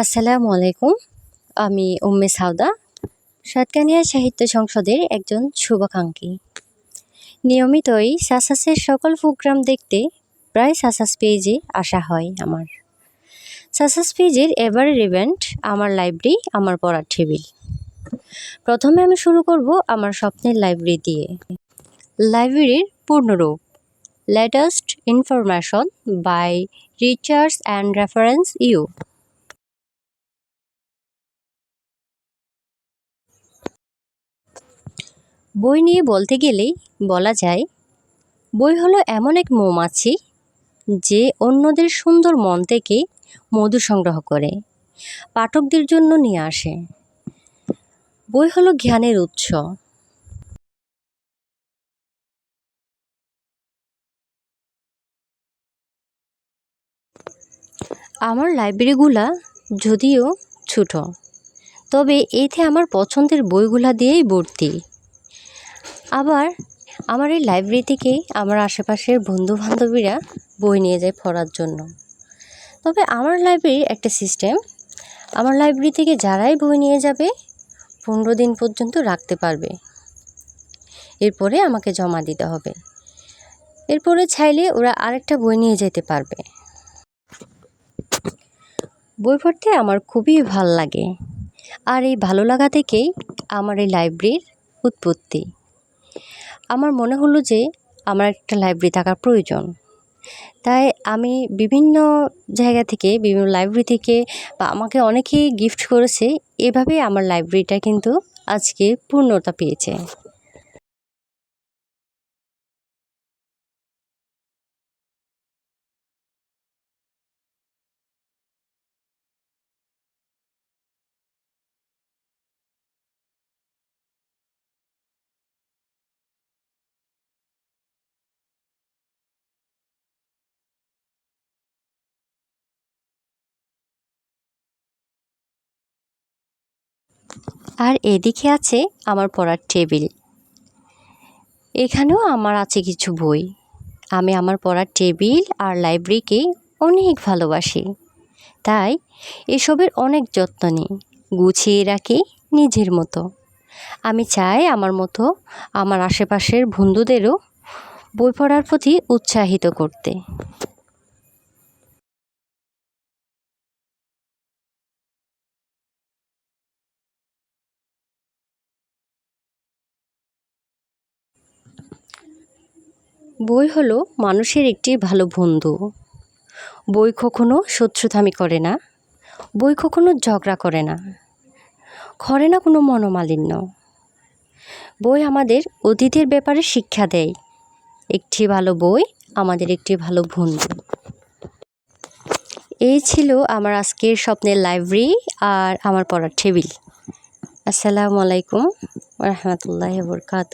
আসসালামু আলাইকুম। আমি উম্মে সাউদা সাতকানিয়া সাহিত্য সংসদের একজন শুভাকাঙ্ক্ষী। নিয়মিতই সাসাসের সকল প্রোগ্রাম দেখতে প্রায় সাসাস পেজে আসা হয় আমার। সাসাস পেজের এবারের ইভেন্ট আমার লাইব্রেরি আমার পড়ার টেবিল প্রথমে আমি শুরু করব আমার স্বপ্নের লাইব্রেরি দিয়ে। লাইব্রেরির পূর্ণরূপ। Latest information by research and reference you বই নিয়ে বলতে গেলেই বলা যায়, বই হলো এমন এক মৌমাছি যে অন্যদের সুন্দর মন থেকে মধু সংগ্রহ করে, পাঠকদের জন্য নিয়ে আসে। বই হলো জ্ঞানের উৎস। আমার লাইব্রেরিগুলা যদিও ছোট, তবে এতে আমার পছন্দের বইগুলা দিয়েই ভর্তি। আবার আমার এই লাইব্রেরি থেকেই আমার আশেপাশের বন্ধু বান্ধবীরা বই নিয়ে যায় পড়ার জন্য। তবে আমার লাইব্রেরির একটা সিস্টেম আমার লাইব্রেরি থেকে যারাই বই নিয়ে যাবে, পনেরো দিন পর্যন্ত রাখতে পারবে। এরপরে আমাকে জমা দিতে হবে। এরপরে চাইলে ওরা আরেকটা বই নিয়ে যেতে পারবে। বই পড়তে আমার খুবই ভালো লাগে। আর এই ভালো লাগা থেকেই আমার এই লাইব্রেরির উৎপত্তি। আমার মনে হলো যে আমার একটা লাইব্রেরি থাকার প্রয়োজন। তাই আমি বিভিন্ন জায়গা থেকে, বিভিন্ন লাইব্রেরি থেকে বা আমাকে অনেকেই গিফট করেছে, এভাবেই আমার লাইব্রেরিটা কিন্তু আজকে পূর্ণতা পেয়েছে। আর এদিকে আছে আমার পড়ার টেবিল। এখানেও আমার আছে কিছু বই। আমি আমার পড়ার টেবিল আর লাইব্রেরিকে অনেক ভালোবাসি। তাই এসবের অনেক যত্ন নিই, গুছিয়ে রাখি নিজের মতো। আমি চাই আমার মতো আমার আশেপাশের বন্ধুদেরও বই পড়ার প্রতি উৎসাহিত করতে। বই হলো মানুষের একটি ভালো বন্ধু। বই কখনো শত্রুতামি করে না, বই কখনো ঝগড়া করে না করে না কোনো মনোমালিন্য। বই আমাদের অতীতের ব্যাপারে শিক্ষা দেয়, একটি ভালো বই আমাদের একটি ভালো বন্ধু। এই ছিল আমার আজকের স্বপ্নের লাইব্রেরি আর আমার পড়ার টেবিল। আসসালামু আলাইকুম রহমতুল্লাহ বরকাত